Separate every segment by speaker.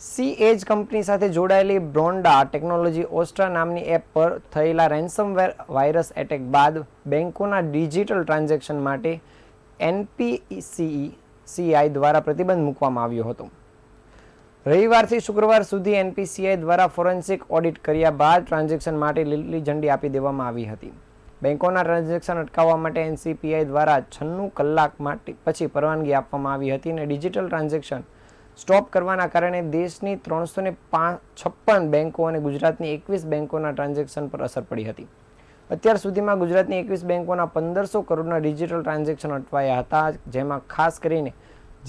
Speaker 1: C એજ company સાથે જોડાયેલી બ્રોન્ડા technology ઓસ્ટ્રા નામની એપ પર થયેલા રેન્સમવેર વાયરસ એટેક બાદ બેન્કોના ડિજિટલ ટ્રાન્ઝેક્શન માટે એનપીસીઈ સીઆઈ દ્વારા પ્રતિબંધ મૂકવામાં આવ્યો હતો. રવિવારથી શુક્રવાર સુધી એનપીસીઆઈ દ્વારા ફોરેન્સિક ઓડિટ કર્યા બાદ ટ્રાન્ઝેક્શન માટે લીલી ઝંડી આપી દેવામાં આવી હતી. બેન્કોના ટ્રાન્ઝેક્શન અટકાવવા માટે એનસીપીઆઈ દ્વારા છન્નું કલાક માટે પછી પરવાનગી આપવામાં આવી હતી અને ડિજિટલ ટ્રાન્ઝેક્શન સ્ટોપ કરવાના કારણે દેશની ત્રણસો ને છપ્પન બેંકો અને ગુજરાતની એકવીસ બેંકોના ટ્રાન્ઝેક્શન પર અસર પડી હતી. અત્યાર સુધીમાં ગુજરાતની એકવીસ બેંકોના પંદરસો કરોડના ડિજિટલ ટ્રાન્ઝેક્શન અટવાયા હતા, જેમાં ખાસ કરીને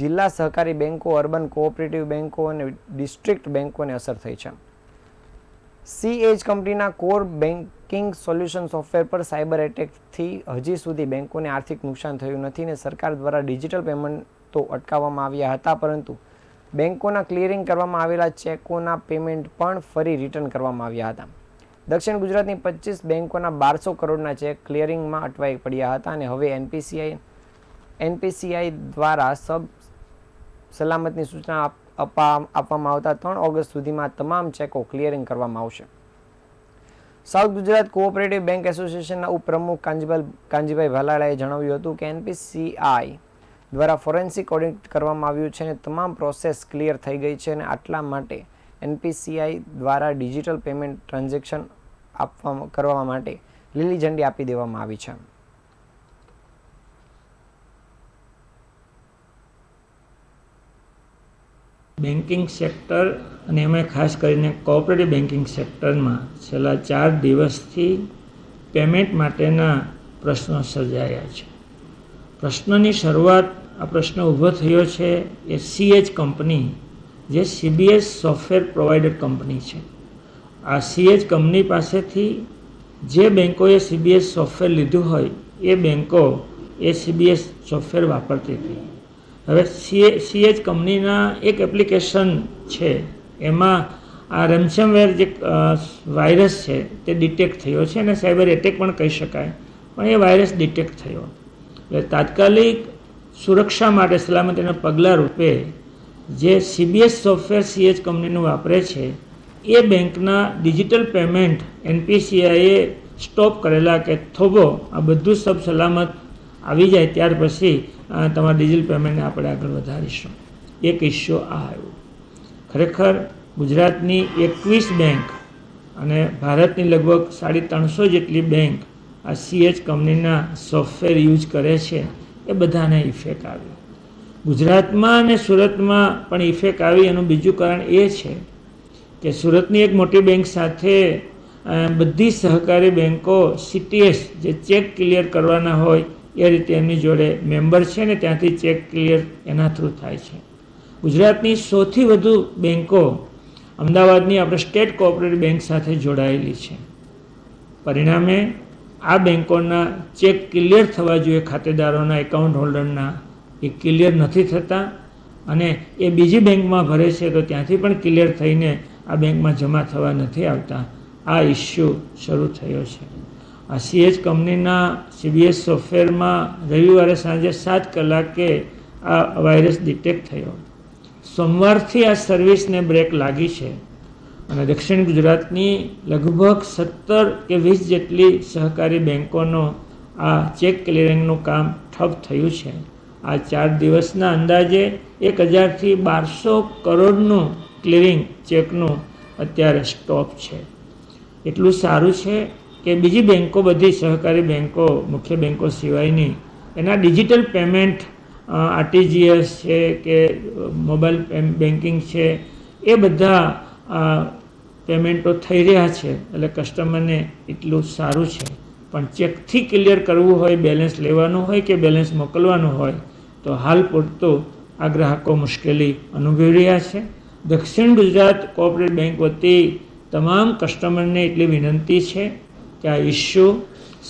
Speaker 1: જિલ્લા સહકારી બેંકો, અર્બન કોઓપરેટિવ બેંકો અને ડિસ્ટ્રિક્ટ બેંકોને અસર થઈ છે. સી એજ કંપનીના કોર બેન્કિંગ સોલ્યુશન સોફ્ટવેર પર સાયબર એટેકથી હજી સુધી બેંકોને આર્થિક નુકસાન થયું નથી અને સરકાર દ્વારા ડિજિટલ પેમેન્ટ તો અટકાવવામાં આવ્યા હતા, પરંતુ બેંકોના ક્લિયરિંગ કરવામાં આવેલા ચેકોના પેમેન્ટ પણ ફરી રિટર્ન કરવામાં આવ્યા હતા. દક્ષિણ ગુજરાતની પચીસ બેન્કોના બારસો કરોડના ચેક ક્લિયરિંગમાં અટવાઈ પડ્યા હતા અને હવે એનપીસીઆઈ એનપીસીઆઈ દ્વારા સબ સલામતની સૂચના આપ- આપવા, આપવામાં આવતા ત્રણ ઓગસ્ટ સુધીમાં તમામ ચેકો ક્લિયરિંગ કરવામાં આવશે. સાઉથ ગુજરાત કોઓપરેટિવ બેંક એસોસિએશનના ઉપપ્રમુખ કાંજીભાઈ કાંજીભાઈ ભાલાળાએ જણાવ્યું હતું કે એનપીસીઆઈ દ્વારા ફોરેન્સિક ઓડિટ કરવામાં આવ્યું છે અને તમામ પ્રોસેસ ક્લિયર થઈ ગઈ છે અને આટલા માટે એનપીસીઆઈ દ્વારા ડિજિટલ પેમેન્ટ ટ્રાન્ઝેક્શન આપવા કરવા માટે લીલી ઝંડી આપી દેવામાં આવી છે.
Speaker 2: બેન્કિંગ સેક્ટર અને એમાં ખાસ કરીને કોઓપરેટિવ બેન્કિંગ સેક્ટરમાં છેલ્લા ચાર દિવસથી પેમેન્ટ માટેના પ્રશ્નો સર્જાયા છે. પ્રશ્નની શરૂઆત આ પ્રશ્ન ઊભો થયો છે એ સીએચ કંપની, જે સીબીએસ સોફ્ટવેર પ્રોવાઈડર કંપની છે. આ સીએચ કંપની પાસેથી જે બેન્કોએ સીબીએસ સોફ્ટવેર લીધું હોય, એ બેન્કો એ સીબીએસ સોફ્ટવેર વાપરતી હતી. હવે સીએ સીએચ કંપનીના એક એપ્લિકેશન છે, એમાં આ રેમસમવેર જે વાયરસ છે, તે ડિટેક્ટ થયો છે અને સાયબર એટેક પણ કહી શકાય, પણ એ વાયરસ ડિટેક્ટ થયો. એટલે તાત્કાલિક સુરક્ષા માટે સલામતીના પગલાં રૂપે જે સીબીએસ સોફ્ટવેર સીએચ કંપનીનું વાપરે છે, એ બેંકના ડિજિટલ પેમેન્ટ એનપીસીઆઈએ સ્ટોપ કરેલા કે થોભો આ બધું સબ સલામત આવી જાય ત્યાર પછી તમારા ડિજિટલ પેમેન્ટને આપણે આગળ વધારીશું. એક ઇસ્યુ આ આવ્યો. ખરેખર ગુજરાતની એકવીસ બેંક અને ભારતની લગભગ સાડી ત્રણસો જેટલી બેંક આ સીએચ કંપનીના સોફ્ટવેર યુઝ કરે છે. એ બધાને ઇફેક્ટ આવી. ગુજરાતમાં અને સુરતમાં પણ ઇફેક્ટ આવી. એનું બીજું કારણ એ છે કે સુરતની એક મોટી બેંક સાથે બધી સહકારી બેન્કો સીટીએસ જે ચેક ક્લિયર કરવાના હોય, એ રીતે એમની જોડે મેમ્બર છે ને ત્યાંથી ચેક ક્લિયર એના થ્રુ થાય છે. ગુજરાતની સૌથી વધુ બેંકો અમદાવાદની આપણે સ્ટેટ કોઓપરેટિવ બેંક સાથે જોડાયેલી છે. પરિણામે આ બેંકોના ચેક ક્લિયર થવા જોઈએ ખાતેદારોના એકાઉન્ટ હોલ્ડરના એ ક્લિયર નથી થતા અને એ બીજી બેંકમાં ભરે છે તો ત્યાંથી પણ ક્લિયર થઈને આ બેંકમાં જમા થવા નથી આવતા. આ ઇસ્યુ શરૂ થયો છે. આ સીએચ કંપનીના સીબીએસ સોફ્ટવેરમાં રવિવારે સાંજે સાત કલાકે આ વાયરસ ડિટેક્ટ થયો. સોમવારથી આ સર્વિસને બ્રેક લાગી છે. અને દક્ષિણ ગુજરાતની લગભગ સત્તર કે વીસ જેટલી સહકારી બેંકોનો આ ચેક ક્લિયરિંગનું કામ ઠપ થયું છે. આ ચાર દિવસના અંદાજે એક હજારથી બારસો કરોડનું ક્લિયરિંગ ચેકનું અત્યારે સ્ટોપ છે. એટલું સારું છે કે બીજી બેંકો બધી સહકારી બેન્કો મુખ્ય બેન્કો સિવાયની, એના ડિજિટલ પેમેન્ટ આરટીજીએસ છે કે મોબાઈલ બેન્કિંગ છે, એ બધા પેમેન્ટો થઈ રહ્યા છે, એટલે કસ્ટમરને એટલું સારું છે. પણ ચેકથી ક્લિયર કરવું હોય, બેલેન્સ લેવાનું હોય કે બેલેન્સ મોકલવાનું હોય, તો હાલ પૂરતું આ ગ્રાહકો મુશ્કેલી અનુભવી રહ્યા છે. દક્ષિણ ગુજરાત કોઓપરેટિવ બેંક વતી તમામ કસ્ટમરને એટલી વિનંતી છે કે આ ઇસ્યુ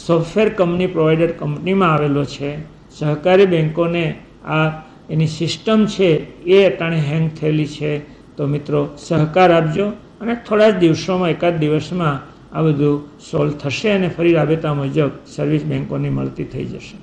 Speaker 2: સોફ્ટવેર કંપની પ્રોવાઈડર કંપનીમાં આવેલો છે. સહકારી બેંકોને આ એની સિસ્ટમ છે એ અટાણે હેંગ થયેલી છે. તો મિત્રો, સહકાર આપજો. અને થોડા જ દિવસોમાં, એકાદ દિવસમાં આ બધું સોલ્વ થશે અને ફરી રાબેતા મુજબ સર્વિસ બેંકોની મળતી થઈ જશે.